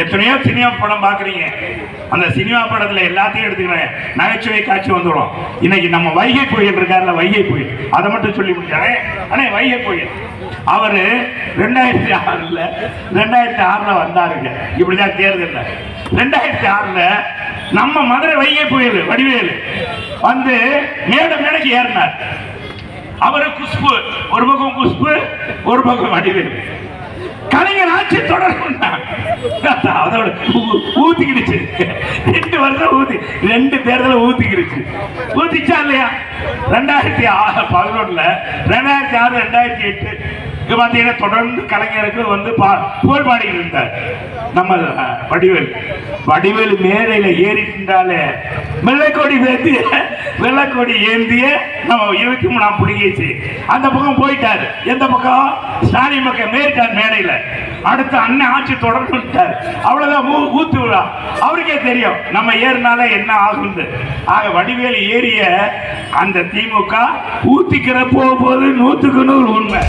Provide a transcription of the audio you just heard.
எத்தனையோ சினிமா படம் பார்க்குறீங்க. அந்த சினிமா படத்தில் எல்லாத்தையும் எடுத்துக்கிறேன். நகைச்சுவை காட்சி வந்துடும். இன்னைக்கு நம்ம வைகை புயல் இருக்கார்ல வைகை புயல் அதை மட்டும் சொல்லி முடிச்சாரே? அண்ணே வைகை புயல் அவர் ரெண்டாயிரத்தி ஆறில் ரெண்டாயிரத்தி ஆறில் வந்தாருங்க. இப்படிதான் தேர்தலில். ரெண்டாயிரத்தி ஆறில் நம்ம மதுரை வைகை புயல் வடிவேலு வந்து மேடை மேடைக்கு ஏறினார். அவரு குஷ்பு ஒரு பக்கம் குஷ்பு ஒரு பக்கம் வடிவேலு. கலைஞர் ஆட்சி தொடரும் அதோட ஊ- ஊத்திக்கிடுச்சு. ரெண்டு வருஷம் ஊத்தி ரெண்டு தேர்தல ஊத்திக்கிடுச்சு. ஊத்திச்சா இல்லையா? ரெண்டாயிரத்தி ஆறு பதினொன்னுல ரெண்டாயிரத்தி ஆறு ரெண்டாயிரத்தி எட்டு. இது பார்த்தீங்கன்னா தொடர்ந்து கலைஞருக்கு வந்து பா- புகழ் பாடிக்கிட்டு இருந்தார். நம்ம வடிவேல். வடிவேலு மேடையில ஏறிட்டாலே வெள்ளைக்கொடி பேத்திய வெள்ளக்கொடி ஏந்திய நம்ம இருக்கும் நான் புடிங்கேச்சு அந்த பக்கம் போயிட்டாரு. எந்த பக்கம்? ஸ்டாலின் பக்கம் மேறிட்டார் மேடையில. அடுத்து அண்ணன் ஆட்சி தொடர்ந்துட்டார் அவ்வளவுதான் ஊத்து விழா. அவருக்கே தெரியும் நம்ம ஏறினால என்ன ஆகுது ஆக வடிவேலு ஏறிய அந்த திமுக ஊத்திக்கிற போகும்போது நூத்துக்கு நூறு உண்மை.